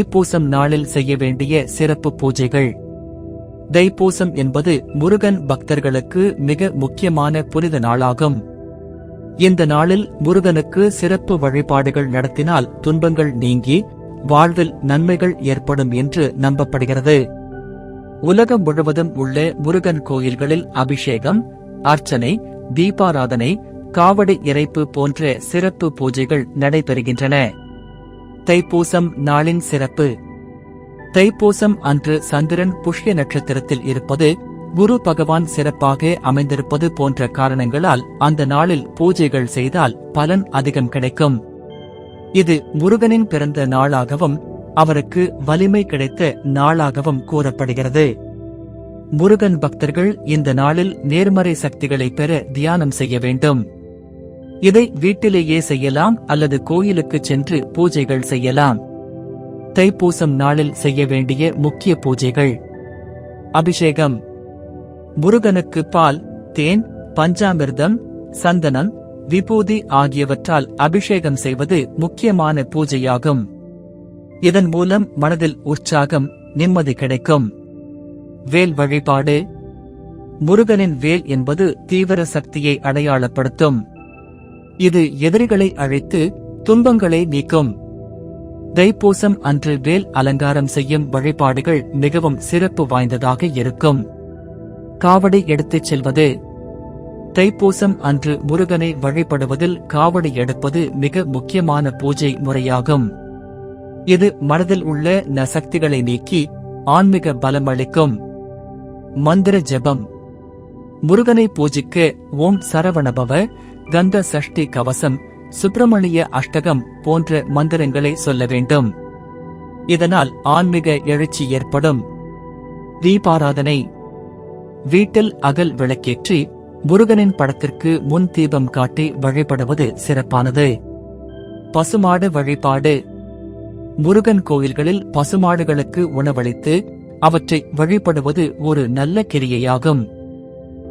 தைப்பூசம் நாளில் செய்ய வேண்டிய சிறப்பு பூஜைகள். தைப்பூசம் என்பது முருகன் பக்தர்களுக்கு மிக முக்கியமான புனித நாளாகும். இந்த நாளில் முருகனுக்கு சிறப்பு வழிபாடுகள் நடத்தினால் துன்பங்கள் நீங்கி வாழ்வில் நன்மைகள் ஏற்படும் என்று நம்பப்படுகிறது. உலகம் முழுவதும் உள்ள முருகன் கோயில்களில் அபிஷேகம் அர்ச்சனை தீபாராதனை காவடி இறைப்பு போன்ற சிறப்பு பூஜைகள் நடைபெறுகின்றன. தைப்பூசம் நாளின் சிறப்பு. தைப்பூசம் அன்று சந்திரன் புஷ்ய நட்சத்திரத்தில் இருப்பது குரு பகவான் சிறப்பாக அமைந்திருப்பது போன்ற காரணங்களால் அந்த நாளில் பூஜைகள் செய்தால் பலன் அதிகம் கிடைக்கும். இது முருகனின் பிறந்த நாளாகவும் அவருக்கு வலிமை கிடைத்த நாளாகவும் கூறப்படுகிறது. முருகன் பக்தர்கள் இந்த நாளில் நேர்மறை சக்திகளை பெற தியானம் செய்ய வேண்டும். இதை வீட்டிலேயே செய்யலாம் அல்லது கோயிலுக்கு சென்று பூஜைகள் செய்யலாம். தைப்பூசம் நாளில் செய்ய வேண்டிய முக்கிய பூஜைகள். அபிஷேகம். முருகனுக்கு பால் தேன் பஞ்சாமிர்தம் சந்தனம் விபூதி ஆகியவற்றால் அபிஷேகம் செய்வது முக்கியமான பூஜையாகும். இதன் மூலம் மனதில் உற்சாகம் நிம்மதி கிடைக்கும். வேல் வழிபாடு. முருகனின் வேல் என்பது தீவிர சக்தியை அடையாளப்படுத்தும். இது எதிரிகளை அழைத்து துன்பங்களை நீக்கும். தைப்பூசம் அன்று வேல் அலங்காரம் செய்யும் வழிபாடுகள் மிகவும் சிறப்பு வாய்ந்ததாக இருக்கும். காவடி எடுத்துச் செல்வது. தைப்பூசம் அன்று முருகனை வழிபடுவதில் காவடி எடுப்பது மிக முக்கியமான பூஜை முறையாகும். இது மனதில் உள்ள நசக்திகளை நீக்கி ஆன்மீக பலம் அளிக்கும் மந்திர ஜெபம். முருகனை பூஜிக்க ஓம் சரவணபவ கந்த சஷ்டி கவசம் சுப்பிரமணிய அஷ்டகம் போன்ற மந்திரங்களை சொல்ல வேண்டும். இதனால் ஆன்மீக எழுச்சி ஏற்படும். தீபாராதனை. வீட்டில் அகல் விளக்கேற்றி முருகனின் படத்திற்கு முன் தீபம் காட்டி வழிபடுவது சிறப்பானது. பசுமாடு வழிபாடு. முருகன் கோயில்களில் பசுமாடுகளுக்கு உணவளித்து அவற்றை வழிபடுவது ஒரு நல்ல கிரியையாகும்.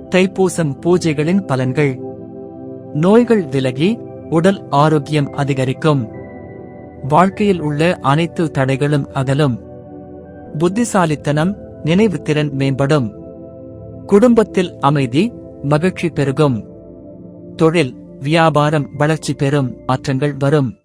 தைப்பூசம் பூஜைகளின் பலன்கள். நோய்கள் விலகி உடல் ஆரோக்கியம் அதிகரிக்கும். வாழ்க்கையில் உள்ள அனைத்து தடைகளும் அகலும். புத்திசாலித்தனம் நினைவுத்திறன் மேம்படும். குடும்பத்தில் அமைதி மகிழ்ச்சி பெருகும். தொழில் வியாபாரம் வளர்ச்சி பெறும் மாற்றங்கள் வரும்.